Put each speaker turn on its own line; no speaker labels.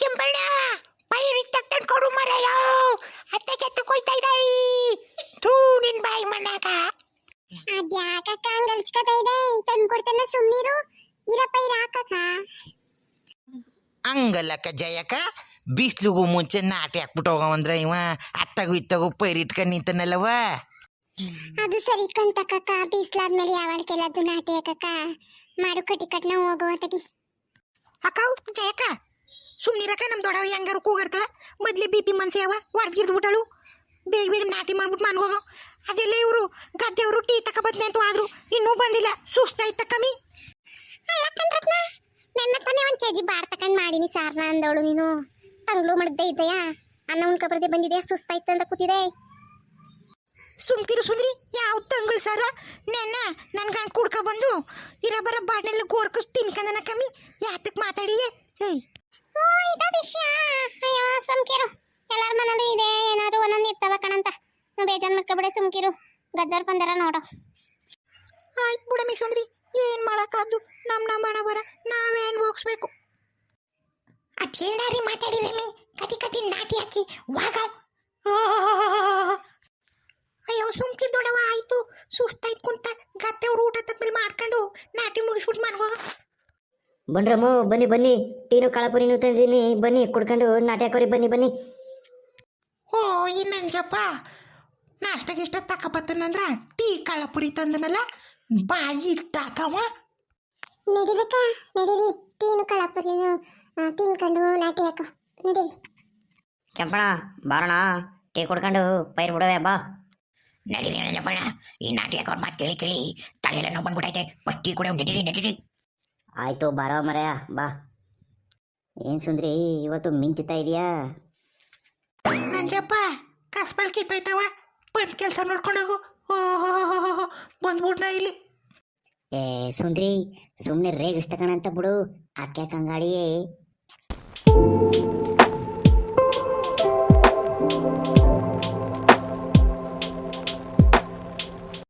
ಕೆಂಬಣ್ಣ ಪೈರಿಟ್ ತಕ್ಕಂಡ್ ಕೊಡು ಮರಯ್ಯ ಅತ್ತೆ ಕೆತ್ತು ಕೊಯ್ತಾ ಇದ್ದಾಯಿ ತೂ ನಿನ್ ಬಾಯಿ ಮನ್ನಾಗ
ಅದ್ಯಾಕಕ್ಕ ಹಂಗ್ ಅಲ್ಚ್ಕತಾ ಇದೆ ತಂದು ಕೊಡ್ತಾನ ಸುಮ್ನಿರು. ಇರಪ್ಪ ಇರಾಕಕ್ಕ
ಹಂಗಲ್ಲಕ್ಕ ಜಯಕ್ಕ ಬಿಸ್ಲಿಗೂ ಮುಂಚೆ ನಾಟಿ ಹಾಕ್ಬಿಟ್ಟು ಹೋಗವಂದ್ರ ಇವ ಅತ್ತಾಗು ಪೈರ್ ಪೈರಿಟ್ಕೊಂಡ್ ನಿಂತನಲ್ಲವ.
ಅದು ಸರಿ ಕಂತಕ್ಕ ಬೀಸ್ಲಾದ್ಮೇಲೆ ಯಾವಳ್ಕೆಲ್ಲದು ನಾಟಿ ಹಾಕಕ್ಕ. ಮಾಡು ಕಟಿ ಕಟ್ನ ಹೋಗುವ ತಗಿ
ಅಕ್ಕ ಜಯಕ್ಕ ಸುಮ್ನಿರಕ್ಕ ನಮ್ಮ ದೊಡ್ಡವ ಹೆಂಗಾರು ಕೂಗಾಡ್ತಾಳ ಮೊದ್ಲೇ ಬಿ ಪಿ ಮನ್ಸಿ ಅವ ಹೊಡ್ಗಿರ್ದು ಬಿಟ್ಟಳು. ಬೇಗ ಬೇಗ ನಾಟಿ ಮಾಡ್ಬಿಟ್ಟು ಮನ್ಗೋಗ ಅದೆಲ್ಲ ಇವರು ಗದ್ದೆಯವರು ಟೀ ತಕ ಬದ್ನೆ ಅಂತ ಆದ್ರು. ಇನ್ನೂ ಬಂದಿಲ್ಲ. ಸುಸ್ತಾಯ್ತ ಕಮ್ಮಿ
ಅಲ್ಲ ಕಣ್ರತ್ನ ನನ್ನ ತಾನೇ ಕೆ ಜಿ ಬಾರ್ ತಕೊಂಡು ಮಾಡೀನಿ ಸಾರ್ನ ಅಂದವಳು ನೀನು. ತಂಗ್ಳು ಮಡ್ದೆ ಇದ್ದಯಾ ಅನ್ನ ಉಣ್ಕೊಬರ್ದೆ ಬಂದಿದೆ ಸುಸ್ತಾಯ್ತು ಅಂತ ಕೂತಿದೆ.
ಸುಮ್ಕಿರು ಸುಂದ್ರಿ ಯಾವ ತಂಗಳು ಸರ? ನೆನ್ನ ನನ್ಗಂಗೆ ಕುಡ್ಕೊ ಕುಡ್ಕ ಬಂದು ಇರ ಬರ ಬಾಡ್ನೆಲ್ಲ ಗೋರ್ಕಸ್ ತಿನ್ಕಂದನ ಕಮ್ಮಿ
ಮನೇಲೂ ಇದೆ. ಏನಾದ್ರು ಒಂದೊಂದು ಇರ್ತಾವ ಕಣಂತ. ಬೇಜಾರ್ ಮಾಡ್ಕೊಬಿಡೆ ಸುಮ್ಕಿರು. ಗದ್ದರ್ ಬಂದಾರ ನೋಡು.
ಆಯ್ತು ಬಿಡಮಿ ಸುಂದ್ರಿ ಏನ್ ಮಾಡಕ್ಕಾದ್ದು? ನಮ್ ನಮ್ಮ ಹಣ ಬರ ನಾವೇನ್ ಹೋಗ್ಸ್ಬೇಕು ಅದೇನಾರಿ ಮಾತಾಡಿವೇಮಿ ಕಟಿ ಕಟಿ ನಾಟಿ ಹಾಕಿ. ವಾಗ. ಅಯ್ಯೋ ಸುಮ್ಕಿ ದೊಡವ ಆಯ್ತು. ಸುಸ್ತಾಯ್ತು ಕುಂತ ಗದ್ದೆವ್ರು ಊಟ ತದ್ಮೇಲೆ ಮಾಡ್ಕೊಂಡು ನಾಟಿ ಮುಗಿಸ್ಬಿಟ್ಟು ಮನ್ಗೋಗ
ಬನ್ರಮ್ಮ ಬನ್ನಿ ಬನ್ನಿ. ಟೀನು ಕಳಪುರಿನೂ ತಂದಿದ್ದೀನಿ. ಬನ್ನಿ ಕುಡ್ಕೊಂಡು ನಾಟಿ ಹಾಕೋರಿ. ಬನ್ನಿ ಬನ್ನಿ.
ನಾಷ್ಟಕ್ಕೆ ನಾಷ್ಟ ಗಿಷ್ಟ ತಕಬತ್ತನಂದ್ರ ಟೀ ಕಳ್ಳಪುರಿ ತಂದನಲ್ಲ ಬಾಯಿ ಇಟ್ಟಾಕವ.
ನಡೀರಕ್ಕ ನಡೀರಿ ಟೀನು ಕಳಪುರಿನು ತಿನ್ಕೊಂಡು ನಾಟಿ ಹಾಕು. ನಡೀರಿ
ಕೆಂಪಣ ಬಾರಣ ಟೀ ಕುಡ್ಕೊಂಡು ಪೈರು ಬಿಡವೆ ಬಾ
ನಡೀರಿ ನಂಜಪ್ಪಣ್ಣ ಈ ನಾಟಿ ಹಾಕೋರ್ ಮಾತು ಕೇಳಿ ಕೇಳಿ ತಲೆಯೆಲ್ಲ ನೋವು ಬಂದ್ಬಿಟ್ಟೈತೆ ಬಟ್ಟಿ ಕೂಡ ನಡೀರಿ ನಡೀರಿ
ಆಯ್ತು ಬಾರೋ ಮರೆಯ ಬಾ. ಏನ್ ಸುಂದ್ರಿ ಇವತ್ತು ಮಿಂಚುತ್ತಾ ಇದೆಯಾ?
ಸಂಜಯಪ್ಪ ಕಸ್ಬಲ್ ಕಿತ್ತೋಯ್ತವ ಬಂದು ಕೆಲಸ ನೋಡ್ಕೊಂಡೋಗು ಓಹೋ ಬಂದ್ಬಿಟ್ನ ಇಲ್ಲಿ
ಏ ಸುಂದ್ರಿ ಸುಮ್ಮನೆ ರೇಗಿಸ್ತಕಣಂತ ಬಿಡು ಅಕ್ಕೆ ಕಂಗಾಡಿ